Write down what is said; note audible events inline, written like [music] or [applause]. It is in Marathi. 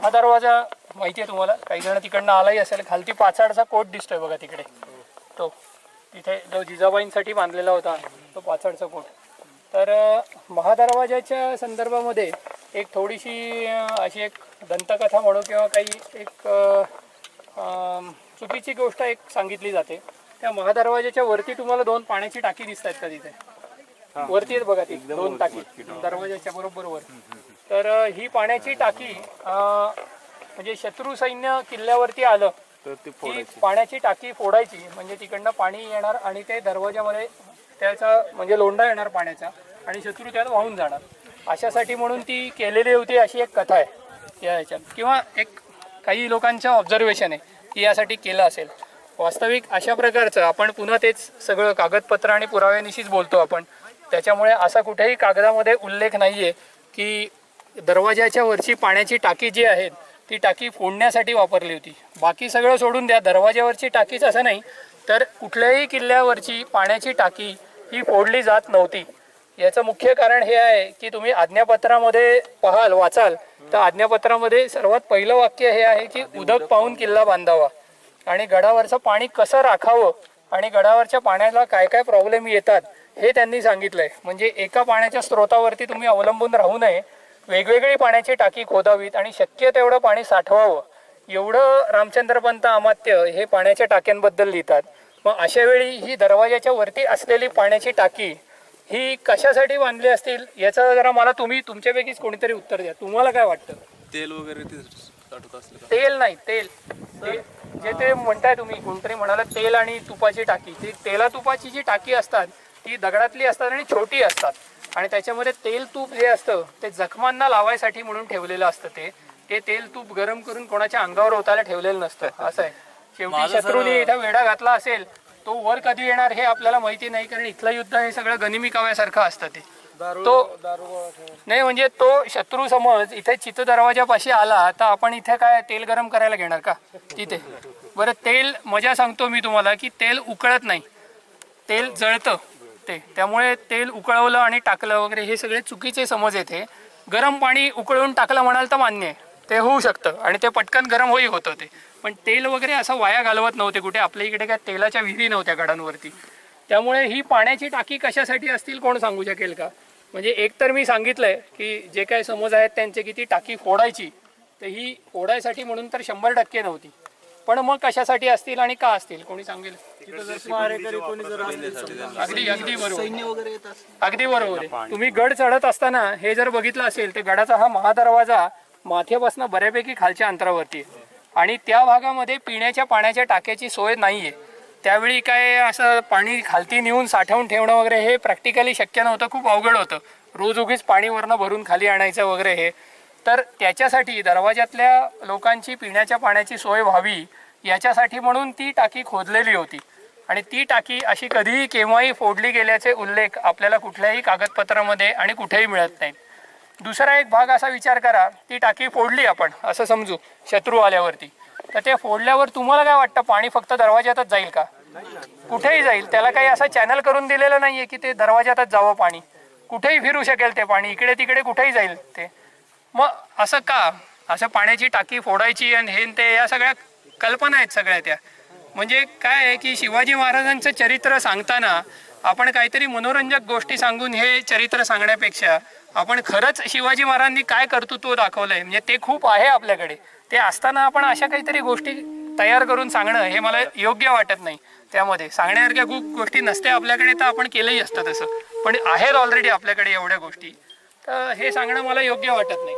महादरवाजा माहिती आहे तुम्हाला? काही जण तिकडनं आलाही असेल. खालती पाचाडचा कोट दिसतोय बघा तिकडे. तो. तिथे जो जिजाबाईंसाठी बांधलेला होता तो पाचाडचा कोट. तर महादरवाजाच्या संदर्भामध्ये एक थोडीशी अशी एक दंतकथा म्हणू किंवा काही एक चुकीची गोष्ट एक सांगितली जाते. त्या महादरवाजाच्या वरती तुम्हाला दोन पाण्याची टाकी दिसत आहेत का तिथे? वरती आहेत बघा ती. दोन टाकी. दरवाजाच्या बरोबर वर. तर ही पाण्याची टाकी म्हणजे शत्रू सैन्य किल्ल्यावरती आलं तर ते ती पाण्याची टाकी फोडायची म्हणजे तिकडनं पाणी येणार आणि ते दरवाजामध्ये त्याचा म्हणजे लोंढा येणार पाण्याचा आणि शत्रू त्यात वाहून जाणार. अशासाठी म्हणून ती केलेली होती अशी एक कथा आहे या ह्याच्यात. किंवा एक काही लोकांचं ऑब्झर्वेशन आहे की यासाठी केलं असेल. वास्तविक अशा प्रकारचं आपण पुन्हा तेच सगळं कागदपत्र आणि पुराव्यानिशीच बोलतो आपण. त्याच्यामुळे असा कुठेही कागदामध्ये उल्लेख नाही आहे की दरवाजाच्या वरची पाण्याची टाकी जी आहे ती टाकी फोडण्यासाठी वापरली होती. बाकी सगळं सोडून द्या दरवाज्यावरची टाकीच असं नाही तर कुठल्याही किल्ल्यावरची पाण्याची टाकी ही फोडली जात नव्हती. याचं मुख्य कारण हे आहे की तुम्ही आज्ञापत्रामध्ये पाहाल वाचाल तर आज्ञापत्रामध्ये सर्वात पहिलं वाक्य हे आहे की उदक पाहून किल्ला बांधावा. आणि गडावरचं पाणी कसं राखावं आणि गडावरच्या पाण्याला काय काय प्रॉब्लेम येतात हे त्यांनी सांगितलंय. म्हणजे एका पाण्याच्या स्रोतावरती तुम्ही अवलंबून राहू नये वेगवेगळी पाण्याची टाकी खोदावीत आणि शक्य तेवढं पाणी साठवावं. एवढं रामचंद्रपंत अमात्य हे पाण्याच्या टाक्यांबद्दल लिहितात. मग अशा वेळी ही दरवाजाच्या वरती असलेली पाण्याची टाकी ही कशासाठी बांधली असतील याचं जरा मला तुम्ही तुमच्यापैकीच कोणीतरी उत्तर द्या. तुम्हाला काय वाटतं? तेल वगैरे तेल नाही तेल. जे ते म्हणताय तुम्ही कोणतरी म्हणाला तेल आणि तुपाची टाकी. ती तेला तुपाची जी टाकी असतात ती दगडातली असतात आणि छोटी असतात. आणि त्याच्यामध्ये तेल तूप जे असतं ते जखमांना लावायसाठी म्हणून ठेवलेलं असतं ते. ते तेल तूप गरम करून कोणाच्या अंगावर ओतायला ठेवलेलं नसतं. [laughs] असं आहे. शेवटी शत्रूने इथं वेढा घातला असेल तो वर कधी येणार हे आपल्याला माहिती नाही कारण इथलं युद्ध हे सगळं गनिमी काव्यासारखं असतं ते. तो नाही म्हणजे तो शत्रू समज इथे चित्त दरवाजापाशी आला तर आपण इथे काय तेल गरम करायला घेणार का? तिथे. बरं तेल मजा सांगतो मी तुम्हाला की तेल उकळत नाही. तेल जळतं. ते त्यामुळे तेल उकळवलं आणि टाकलं वगैरे हे सगळे चुकीचे समज येते. गरम पाणी उकळून टाकलं म्हणाल तर मान्य आहे. ते होऊ शकतं आणि ते पटकन गरम होई होतं ते. पण तेल वगैरे असं वाया घालवत नव्हते कुठे. आपल्या इकडे काय तेलाच्या विहिरी नव्हत्या गडांवरती. त्यामुळे ही पाण्याची टाकी कशासाठी असतील कोण सांगू शकेल का? म्हणजे एक तर मी सांगितलंय की जे काही समज आहेत त्यांचे की ती टाकी फोडायची. तर ही फोडायसाठी म्हणून तर शंभर टक्के नव्हती. पण मग कशासाठी असतील आणि का असतील? कोणी सांगेल? अगदी अगदी बरोबर. अगदी बरोबर. आहे तुम्ही गड चढत असताना हे जर बघितलं असेल तर गडाचा हा महादरवाजा माथ्यापासून बऱ्यापैकी खालच्या अंतरावरती आहे. आणि त्या भागामध्ये पिण्याच्या पाण्याच्या टाक्याची सोय नाहीये. त्यावेळी काय असं पाणी खालती नेऊन साठवून ठेवणं वगैरे हे प्रॅक्टिकली शक्य नव्हतं. खूप अवघड होतं. रोज उगीच पाणी वरनं भरून खाली आणायचं वगैरे हे. तर त्याच्यासाठी दरवाजातल्या लोकांची पिण्याच्या पाण्याची सोय व्हावी याच्यासाठी म्हणून ती टाकी खोदलेली होती. आणि ती टाकी अशी कधीही केव्हाही फोडली गेल्याचे उल्लेख आपल्याला कुठल्याही कागदपत्रामध्ये आणि कुठेही मिळत नाही. दुसरा एक भाग असा विचार करा ती टाकी फोडली आपण असं समजू शत्रू आल्यावरती. तर ते फोडल्यावर तुम्हाला काय वाटतं पाणी फक्त दरवाज्यातच जाईल का? कुठेही जाईल. त्याला काही असं चॅनल करून दिलेलं नाहीये की ते दरवाज्यातच जावं पाणी. कुठेही फिरू शकेल ते पाणी इकडे तिकडे कुठेही जाईल ते. मग असं का? असं पाण्याची टाकी फोडायची आणि हे ते या सगळ्या कल्पना आहेत सगळ्या त्या. म्हणजे काय आहे की शिवाजी महाराजांचं चरित्र सांगताना आपण काहीतरी मनोरंजक गोष्टी सांगून हे चरित्र सांगण्यापेक्षा आपण खरंच शिवाजी महाराजांनी काय कर्तृत्व दाखवलंय? म्हणजे ते खूप आहे आपल्याकडे. ते असताना आपण अशा काहीतरी गोष्टी तयार करून सांगणं हे मला योग्य वाटत नाही त्यामध्ये. सांगण्यासारख्या खूप गोष्टी नसत्या आपल्याकडे तर आपण केलंही असतं तसं. पण आहेत ऑलरेडी आपल्याकडे एवढ्या गोष्टी. तर हे सांगणं मला योग्य वाटत नाही.